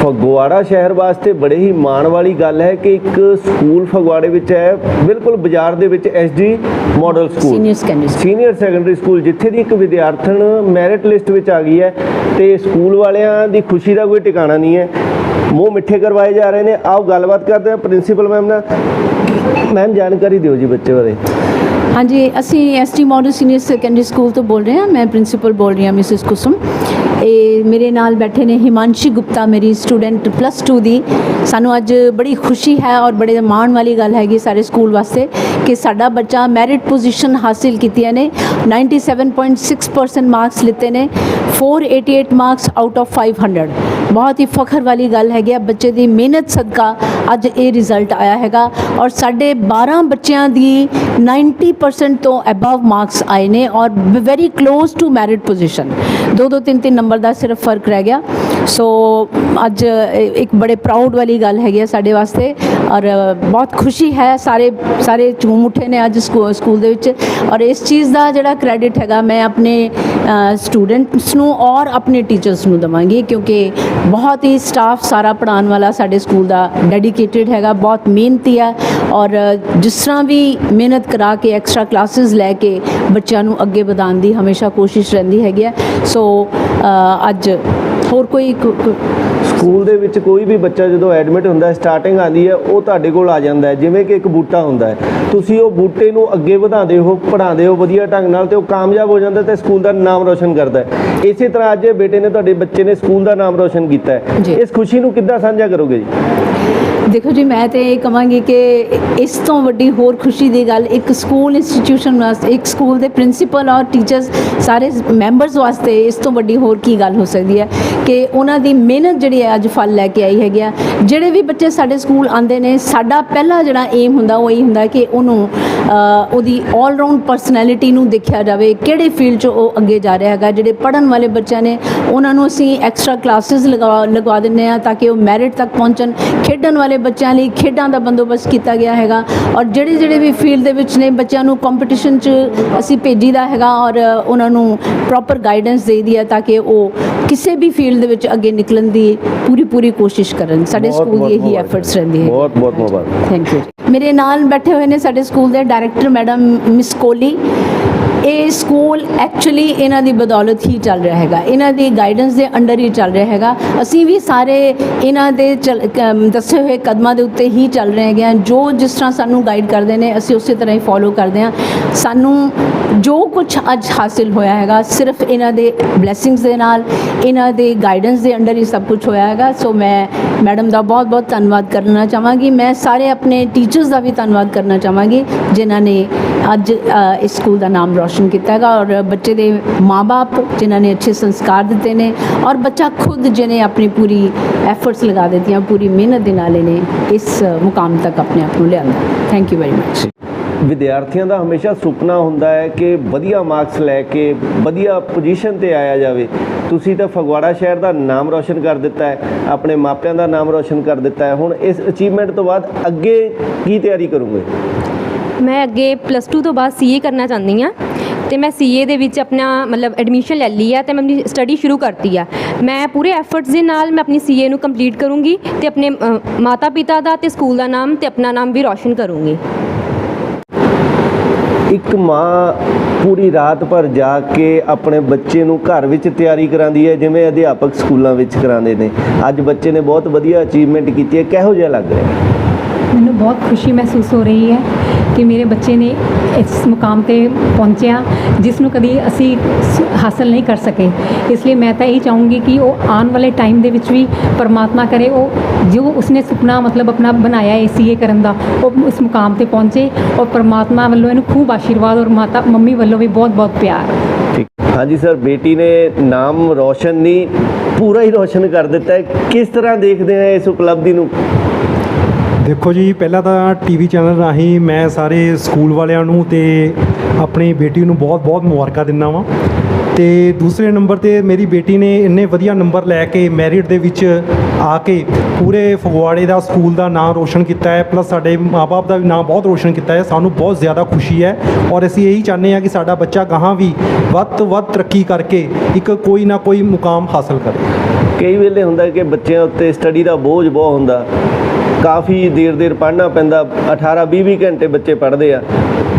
ਫਗਵਾੜਾ ਸ਼ਹਿਰ ਵਾਸਤੇ ਬੜੇ ਹੀ ਮਾਣ ਵਾਲੀ ਗੱਲ ਹੈ ਕਿ ਇੱਕ ਸਕੂਲ ਫਗਵਾੜੇ ਵਿੱਚ ਹੈ ਬਿਲਕੁਲ ਬਾਜ਼ਾਰ ਦੇ ਵਿੱਚ SD model school. Senior secondary senior secondary school ਜਿੱਥੇ ਦੀ ਇੱਕ ਵਿਦਿਆਰਥਣ ਮੈਰਿਟ ਲਿਸਟ ਵਿੱਚ ਆ ਗਈ ਹੈ ਤੇ ਸਕੂਲ ਵਾਲਿਆਂ ਦੀ ਖੁਸ਼ੀ ਦਾ ਕੋਈ ਟਿਕਾਣਾ ਨਹੀਂ ਹੈ। ਮੂੰਹ ਮਿੱਠੇ ਕਰਵਾਏ ਜਾ ਰਹੇ ਨੇ। ਆਓ ਗੱਲਬਾਤ ਕਰਦੇ ਹਾਂ ਪ੍ਰਿੰਸੀਪਲ ਮੈਮ ਨਾਲ। ਮੈਮ ਜਾਣਕਾਰੀ ਦਿਓ ਜੀ ਬੱਚੇ ਬਾਰੇ। ਹਾਂਜੀ, ਅਸੀਂ ST model senior secondary school ਤੋਂ ਬੋਲ ਰਹੇ ਹਾਂ। ਮੈਂ ਪ੍ਰਿੰਸੀਪਲ ਬੋਲ ਰਹੀ ਹਾਂ, ਮਿਸਿਸ ਕੁਸਮ। ਇਹ ਮੇਰੇ ਨਾਲ ਬੈਠੇ ਨੇ ਹਿਮਾਂਸ਼ੀ ਗੁਪਤਾ, ਮੇਰੀ ਸਟੂਡੈਂਟ ਪਲੱਸ 2 ਦੀ। ਸਾਨੂੰ ਅੱਜ ਬੜੀ ਖੁਸ਼ੀ ਹੈ ਔਰ ਬੜੇ ਮਾਣ ਵਾਲੀ ਗੱਲ ਹੈਗੀ ਸਾਰੇ ਸਕੂਲ ਵਾਸਤੇ ਕਿ ਸਾਡਾ ਬੱਚਾ ਮੈਰਿਟ ਪੋਜੀਸ਼ਨ ਹਾਸਿਲ ਕੀਤੀਆਂ ਨੇ। 97.6% ਮਾਰਕਸ ਲਿੱਤੇ ਨੇ। 488 ਮਾਰਕਸ ਆਊਟ ਆਫ 500 ਬਹੁਤ ਹੀ ਫਖਰ ਵਾਲੀ ਗੱਲ ਹੈਗੀ ਆ, ਬੱਚੇ ਦੀ ਮਿਹਨਤ ਸਦਕਾ ਅੱਜ ਇਹ ਰਿਜ਼ਲਟ ਆਇਆ ਹੈਗਾ ਔਰ ਸਾਡੇ 12 ਬੱਚਿਆਂ ਦੀ 90% ਤੋਂ ਅਬਵ ਮਾਰਕਸ ਆਏ ਨੇ ਔਰ very close to merit position ਦੋ ਦੋ ਤਿੰਨ ਤਿੰਨ ਨੰਬਰ ਦਾ ਸਿਰਫ ਫ਼ਰਕ ਰਹਿ ਗਿਆ। ਸੋ ਅੱਜ ਇੱਕ ਬੜੇ ਪ੍ਰਾਊਡ ਵਾਲੀ ਗੱਲ ਹੈਗੀ ਆ ਸਾਡੇ ਵਾਸਤੇ ਔਰ ਬਹੁਤ ਖੁਸ਼ੀ ਹੈ ਸਾਰੇ ਸਾਰੇ ਚੂਮ ਉੱਠੇ ਨੇ ਅੱਜ ਸਕੂ- ਸਕੂਲ ਦੇ ਵਿੱਚ ਔਰ ਇਸ ਚੀਜ਼ ਦਾ ਜਿਹੜਾ ਕ੍ਰੈਡਿਟ ਹੈਗਾ ਮੈਂ ਆਪਣੇ ਸਟੂਡੈਂਟਸ ਨੂੰ ਔਰ ਆਪਣੇ ਟੀਚਰਸ ਨੂੰ ਦਵਾਂਗੀ ਕਿਉਂਕਿ ਬਹੁਤ ਹੀ ਸਟਾਫ ਸਾਰਾ ਪੜਾਉਣ ਵਾਲਾ ਸਾਡੇ ਸਕੂਲ ਦਾ ਡੈਡੀਕੇਟਿਡ ਹੈਗਾ, ਬਹੁਤ ਮਿਹਨਤੀ ਆ ਔਰ ਜਿਸ ਤਰ੍ਹਾਂ ਵੀ ਮਿਹਨਤ ਕਰਾ ਕੇ ਐਕਸਟਰਾ ਕਲਾਸਿਸ ਲੈ ਕੇ ਬੱਚਿਆਂ ਨੂੰ ਅੱਗੇ ਵਧਾਉਣ ਦੀ ਹਮੇਸ਼ਾ ਕੋਸ਼ਿਸ਼ ਰਹਿੰਦੀ ਹੈਗੀ ਹੈ ਸੋ ਅੱਜ ਹੋਰ ਕੋਈ ਕੋ- ਕੋ- ਸਕੂਲ ਦੇ ਵਿੱਚ ਕੋਈ ਵੀ ਬੱਚਾ ਜਦੋਂ ਐਡਮਿਟ ਹੁੰਦਾ ਸਟਾਰਟਿੰਗ ਆਉਂਦੀ ਹੈ ਉਹ ਤੁਹਾਡੇ ਕੋਲ ਆ ਜਾਂਦਾ ਜਿਵੇਂ ਕਿ ਇੱਕ ਬੂਟਾ ਹੁੰਦਾ ਹੈ। ਤੁਸੀਂ ਉਹ ਬੂਟੇ ਨੂੰ ਅੱਗੇ ਵਧਾਉਂਦੇ ਹੋ ਪੜ੍ਹਾਉਂਦੇ ਹੋ ਵਧੀਆ ਢੰਗ ਨਾਲ ਤੇ ਉਹ ਕਾਮਯਾਬ ਹੋ ਜਾਂਦਾ ਤੇ ਸਕੂਲ ਦਾ ਨਾਮ ਰੋਸ਼ਨ ਕਰਦਾ ਹੈ। ਇਸੇ ਤਰ੍ਹਾਂ ਅੱਜ ਬੇਟੇ ਨੇ ਤੁਹਾਡੇ ਬੱਚੇ ਨੇ ਸਕੂਲ ਦਾ ਨਾਮ ਰੋਸ਼ਨ ਕੀਤਾ ਹੈ। ਇਸ ਖੁਸ਼ੀ ਨੂੰ ਕਿੱਦਾਂ ਸਾਂਝਾ ਕਰੋਗੇ ਜੀ? ਦੇਖੋ ਜੀ ਮੈਂ ਤੇ ਇਹ ਕਹਾਂਗੀ ਕਿ ਇਸ ਤੋਂ ਵੱਡੀ ਹੋਰ ਖੁਸ਼ੀ ਦੀ ਗੱਲ ਇੱਕ ਸਕੂਲ ਇੰਸਟੀਟਿਊਸ਼ਨ ਵਾਸਤੇ ਇੱਕ ਸਕੂਲ ਦੇ ਪ੍ਰਿੰਸੀਪਲ ਔਰ ਟੀਚਰਸ ਸਾਰੇ ਮੈਂਬਰਸ ਵਾਸਤੇ ਇਸ ਤੋਂ ਵੱਡੀ ਹੋਰ ਕੀ ਗੱਲ ਹੋ ਸਕਦੀ ਹੈ? ਕਿ ਉਹਨਾਂ ਦੀ ਮਿਹਨਤ ਜਿਹੜੀ ਹੈ ਅੱਜ ਫਲ ਲੈ ਕੇ ਆਈ ਹੈਗੀ ਆ। ਜਿਹੜੇ ਵੀ ਬੱਚੇ ਸਾਡੇ ਸਕੂਲ ਆਉਂਦੇ ਨੇ, ਸਾਡਾ ਪਹਿਲਾ ਜਿਹੜਾ ਏਮ ਹੁੰਦਾ, ਉਹ ਇਹ ਹੁੰਦਾ ਕਿ ਉਹਨੂੰ ਉਹਦੀ 올 ਰਾਊਂਡ ਪਰਸਨੈਲਿਟੀ ਨੂੰ ਦੇਖਿਆ ਜਾਵੇ, ਕਿਹੜੇ ਫੀਲਡ 'ਚ ਉਹ ਅੱਗੇ ਜਾ ਰਿਹਾ ਹੈਗਾ। ਜਿਹੜੇ ਪੜਨ ਵਾਲੇ ਬੱਚਿਆਂ ਨੇ, ਉਹਨਾਂ ਨੂੰ ਅਸੀਂ ਐਕਸਟਰਾ ਕਲਾਸਿਸ ਲਗਾ, ਲਗਵਾ ਦਿੰਦੇ ਆ ਤਾਂ ਕਿ ਉਹ ਮੈਰਿਟ ਤੱਕ ਪਹੁੰਚਣ। ਖੇਡਣ ਵਾਲੇ ਬੱਚਿਆਂ ਲਈ ਖੇਡਾਂ ਦਾ ਬੰਦੋਬਸਤ ਕੀਤਾ ਗਿਆ ਹੈਗਾ। ਔਰ ਜਿਹੜੇ ਜਿਹੜੇ ਵੀ ਫੀਲਡ ਦੇ ਵਿੱਚ ਨੇ, ਬੱਚਿਆਂ ਨੂੰ ਕੰਪੀਟੀਸ਼ਨ 'ਚ ਅਸੀਂ ਭੇਜੀਦਾ ਹੈਗਾ ਔਰ ਉਹਨਾਂ ਨੂੰ ਪ੍ਰੋਪਰ ਗਾਈਡੈਂਸ ਦੇਈਦੀ ਹੈ ਤਾਂ ਕਿ ਉਹ ਕਿਸੇ ਵੀ ਫੀਲਡ ਦੇ ਵਿੱਚ ਅੱਗੇ ਨਿਕਲਣ ਦੀ ਪੂਰੀ ਪੂਰੀ ਕੋਸ਼ਿਸ਼ ਕਰਨ। ਸਾਡੇ ਬਹੁਤ- ਸਕੂਲ ਦੀ ਬਹੁਤ ਇਹੀ ਮੁਬਾਰਕ। ਐਫਰਟਸ ਰਹਿੰਦੀ ਹੈ। ਬਹੁਤ ਬਹੁਤ ਮੁਬਾਰਕ। ਥੈਂਕ ਯੂ ਮੇਰੇ ਨਾਲ ਬੈਠੇ ਹੋਏ ਨੇ ਸਾਡੇ ਸਕੂਲ ਦੇ ਡਾਇਰੈਕਟਰ ਮੈਡਮ ਮਿਸ ਕੋਲੀ ਇਹ ਸਕੂਲ ਐਕਚੁਅਲੀ ਇਹਨਾਂ ਦੀ ਬਦੌਲਤ ਹੀ ਚੱਲ ਰਿਹਾ ਹੈਗਾ। ਇਹਨਾਂ ਦੀ ਗਾਈਡੈਂਸ ਦੇ ਅੰਡਰ ਹੀ ਚੱਲ ਰਿਹਾ ਹੈਗਾ। ਅਸੀਂ ਵੀ ਸਾਰੇ ਇਹਨਾਂ ਦੇ ਚੱਲ- ਕ- ਦੱਸੇ ਹੋਏ ਕਦਮਾਂ ਦੇ ਉੱਤੇ ਹੀ ਚੱਲ ਰਹੇ ਹੈਗੇ ਹਾਂ। ਜੋ ਜਿਸ ਤਰ੍ਹਾਂ ਸਾਨੂੰ ਗਾਈਡ ਕਰਦੇ ਨੇ ਅਸੀਂ ਉਸੇ ਤਰ੍ਹਾਂ ਹੀ ਫੋਲੋ ਕਰਦੇ ਹਾਂ। ਸਾਨੂੰ ਜੋ ਕੁਝ ਅੱਜ ਹਾਸਿਲ ਹੋਇਆ ਹੈਗਾ, ਸਿਰਫ ਇਹਨਾਂ ਦੇ ਬਲੇਸਿੰਗਸ ਦੇ ਨਾਲ, ਇਹਨਾਂ ਦੇ ਗਾਈਡੈਂਸ ਦੇ ਅੰਡਰ ਹੀ ਸਭ ਕੁਝ ਹੋਇਆ ਹੈਗਾ। ਸੋ ਮੈਂ ਮੈਡਮ ਦਾ ਬਹੁਤ ਬਹੁਤ ਧੰਨਵਾਦ ਕਰਨਾ ਚਾਹਾਂਗੀ। ਮੈਂ ਸਾਰੇ ਆਪਣੇ ਟੀਚਰਸ ਦਾ ਵੀ ਧੰਨਵਾਦ ਕਰਨਾ ਚਾਹਾਂਗੀ, ਜਿਨ੍ਹਾਂ ਨੇ ਅੱਜ ਇਸ ਸਕੂਲ ਦਾ ਨਾਮ ਰੌਸ਼ਨ ਕੀਤਾ ਹੈਗਾ। ਔਰ ਬੱਚੇ ਦੇ ਮਾਪੇ ਜਿਨ੍ਹਾਂ ਨੇ ਅੱਛੇ ਸੰਸਕਾਰ ਦਿੱਤੇ ਨੇ, ਔਰ ਬੱਚਾ ਖੁਦ ਜਿਹਨੇ ਆਪਣੀ ਪੂਰੀ ਐਫਰਟਸ ਲਗਾ ਦਿੱਤੀਆਂ, ਪੂਰੀ ਮਿਹਨਤ ਦੇ ਨਾਲ ਇਹਨੇ ਇਸ ਮੁਕਾਮ ਤੱਕ ਆਪਣੇ ਆਪ ਨੂੰ ਲਿਆਂਦਾ। ਥੈਂਕ ਯੂ ਵੈਰੀ ਮਚ ਵਿਦਿਆਰਥੀਆਂ ਦਾ ਹਮੇਸ਼ਾ ਸੁਪਨਾ ਹੁੰਦਾ ਹੈ ਕਿ ਵਧੀਆ ਮਾਰਕਸ ਲੈ ਕੇ ਵਧੀਆ ਪੋਜੀਸ਼ਨ ਤੇ ਆਇਆ ਜਾਵੇ। ਤੁਸੀਂ ਤਾਂ ਫਗਵਾੜਾ ਸ਼ਹਿਰ ਦਾ ਨਾਮ ਰੌਸ਼ਨ ਕਰ ਦਿੱਤਾ ਹੈ, ਆਪਣੇ ਮਾਪਿਆਂ ਦਾ ਨਾਮ ਰੌਸ਼ਨ ਕਰ ਦਿੱਤਾ ਹੈ। ਹੁਣ ਇਸ ਅਚੀਵਮੈਂਟ ਤੋਂ ਬਾਅਦ ਅੱਗੇ ਕੀ ਤਿਆਰੀ ਕਰੋਗੇ? ਮੈਂ ਅੱਗੇ ਪਲੱਸ 2 ਤੋਂ ਬਾਅਦ ਸੀਏ ਕਰਨਾ ਚਾਹੁੰਦੀ ਆ ਤੇ ਮੈਂ ਸੀਏ ਦੇ ਵਿੱਚ ਆਪਣਾ ਮਤਲਬ ਐਡਮਿਸ਼ਨ ਲੈ ਲਈ ਆ ਤੇ ਮੈਂ ਆਪਣੀ ਸਟੱਡੀ ਸ਼ੁਰੂ ਕਰਤੀ ਆ। ਮੈਂ ਪੂਰੇ ਐਫਰਟਸ ਦੇ ਨਾਲ ਮੈਂ ਆਪਣੀ ਸੀਏ ਨੂੰ ਕੰਪਲੀਟ ਕਰੂੰਗੀ ਤੇ ਆਪਣੇ ਮਾਤਾ ਪਿਤਾ ਦਾ ਤੇ ਸਕੂਲ ਦਾ ਨਾਮ ਤੇ ਆਪਣਾ ਨਾਮ ਵੀ ਰੌਸ਼ਨ ਕਰੂੰਗੀ। ਇੱਕ ਮਾਂ ਪੂਰੀ ਰਾਤ ਭਰ ਜਾ ਕੇ ਆਪਣੇ ਬੱਚੇ ਨੂੰ ਘਰ ਵਿੱਚ ਤਿਆਰੀ ਕਰਾਉਂਦੀ ਹੈ, ਜਿਵੇਂ ਅਧਿਆਪਕ ਸਕੂਲਾਂ ਵਿੱਚ ਕਰਾਉਂਦੇ ਨੇ। ਅੱਜ ਬੱਚੇ ਨੇ ਬਹੁਤ ਵਧੀਆ ਅਚੀਵਮੈਂਟ ਕੀਤੀ ਹੈ, ਕਿਹੋ ਜਿਹਾ ਲੱਗ ਰਿਹਾ? ਮੈਨੂੰ ਬਹੁਤ ਖੁਸ਼ੀ ਮਹਿਸੂਸ ਹੋ ਰਹੀ ਹੈ ਕਿ ਮੇਰੇ ਬੱਚੇ ਨੇ ਇਸ ਮੁਕਾਮ ਤੇ ਪਹੁੰਚਿਆ, ਜਿਸ ਨੂੰ ਕਦੀ ਅਸੀਂ ਹਾਸਲ ਨਹੀਂ ਕਰ ਸਕੇ। ਇਸ ਲਈ ਮੈਂ ਤਾਂ ਇਹ ਚਾਹੂੰਗੀ ਕਿ ਉਹ ਆਉਣ ਵਾਲੇ ਟਾਈਮ ਦੇ ਵਿੱਚ ਵੀ ਪਰਮਾਤਮਾ ਕਰੇ, ਉਹ ਜੋ ਉਸਨੇ ਸੁਪਨਾ ਮਤਲਬ ਆਪਣਾ ਬਣਾਇਆ ਹੈ ਸੀਏ ਕਰਨ ਦਾ, ਉਹ ਉਸ ਮੁਕਾਮ ਤੇ ਪਹੁੰਚੇ ਔਰ ਪਰਮਾਤਮਾ ਵੱਲੋਂ ਇਹਨੂੰ ਖੂਬ ਆਸ਼ੀਰਵਾਦ ਔਰ ਮਾਤਾ, ਮੰਮੀ ਵੱਲੋਂ ਵੀ ਬਹੁਤ ਬਹੁਤ ਪਿਆਰ। ਠੀਕ। ਹਾਂਜੀ ਸਰ, ਬੇਟੀ ਨੇ ਨਾਮ ਰੋਸ਼ਨ ਨਹੀਂ, ਪੂਰਾ ਹੀ ਰੋਸ਼ਨ ਕਰ ਦਿੱਤਾ ਹੈ। ਕਿਸ ਤਰ੍ਹਾਂ ਦੇਖਦੇ ਆ ਇਸ ਉਪਲਬਧੀ ਨੂੰ? ਦੇਖੋ ਜੀ, ਪਹਿਲਾਂ ਤਾਂ ਟੀਵੀ ਚੈਨਲ ਰਾਹੀਂ ਮੈਂ ਸਾਰੇ ਸਕੂਲ ਵਾਲਿਆਂ ਨੂੰ ਤੇ ਆਪਣੀ ਬੇਟੀ ਨੂੰ ਬਹੁਤ-ਬਹੁਤ ਮੁਬਾਰਕਾਂ ਦਿੰਦਾ ਵਾਂ। ਤੇ ਦੂਸਰੇ ਨੰਬਰ ਤੇ ਮੇਰੀ ਬੇਟੀ ਨੇ ਇੰਨੇ ਵਧੀਆ ਨੰਬਰ ਲੈ ਕੇ ਮੈਰਿਟ ਦੇ ਵਿੱਚ ਆ ਕੇ ਪੂਰੇ ਫਗਵਾੜੇ ਦਾ ਸਕੂਲ ਦਾ ਨਾਮ ਰੋਸ਼ਨ ਕੀਤਾ ਹੈ ਪਲੱਸ ਸਾਡੇ ਮਾਪੇ ਦਾ ਵੀ ਨਾਮ ਬਹੁਤ ਰੋਸ਼ਨ ਕੀਤਾ ਹੈ ਸਾਨੂੰ ਬਹੁਤ ਜ਼ਿਆਦਾ ਖੁਸ਼ੀ ਹੈ ਔਰ ਅਸੀਂ ਇਹੀ ਚਾਹੁੰਦੇ ਹਾਂ ਕਿ ਸਾਡਾ ਬੱਚਾ ਗਾਹਾਂ ਵੀ ਵੱਧ ਤੋਂ ਵੱਧ ਤਰੱਕੀ ਕਰਕੇ ਇੱਕ ਕੋਈ ਨਾ ਕੋਈ ਮੁਕਾਮ ਹਾਸਲ ਕਰੇ। ਕਈ ਵੇਲੇ ਹੁੰਦਾ ਕਿ ਬੱਚਿਆਂ ਉੱਤੇ ਸਟੱਡੀ ਦਾ ਬੋਝ ਬਹੁਤ ਹੁੰਦਾ ਕਾਫੀ ਦੇਰ ਦੇਰ ਪੜ੍ਹਨਾ ਪੈਂਦਾ 18 20 20 ਘੰਟੇ ਬੱਚੇ ਪੜ੍ਹਦੇ ਆ।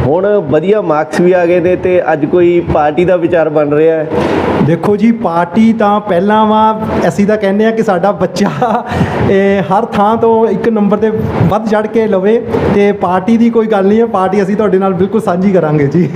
ਹੁਣ ਵਧੀਆ ਮਾਰਕਸ ਵੀ ਆ ਗਏ ਨੇ ਤੇ ਅੱਜ ਕੋਈ ਪਾਰਟੀ ਦਾ ਵਿਚਾਰ ਬਣ ਰਿਹਾ ਹੈ। ਦੇਖੋ ਜੀ ਪਾਰਟੀ ਤਾਂ ਪਹਿਲਾਂ ਵਾ ਅਸੀਂ ਤਾਂ ਕਹਿੰਦੇ ਆ ਕਿ ਸਾਡਾ ਬੱਚਾ ਇਹ ਹਰ ਥਾਂ ਤੋਂ ਇੱਕ ਨੰਬਰ ਤੇ ਵੱਧ ਚੜ ਕੇ ਲਵੇ ਤੇ ਪਾਰਟੀ ਦੀ ਕੋਈ ਗੱਲ ਨਹੀਂ ਹੈ, ਪਾਰਟੀ ਅਸੀਂ ਤੁਹਾਡੇ ਨਾਲ ਬਿਲਕੁਲ ਸਾਂਝੀ ਕਰਾਂਗੇ ਜੀ।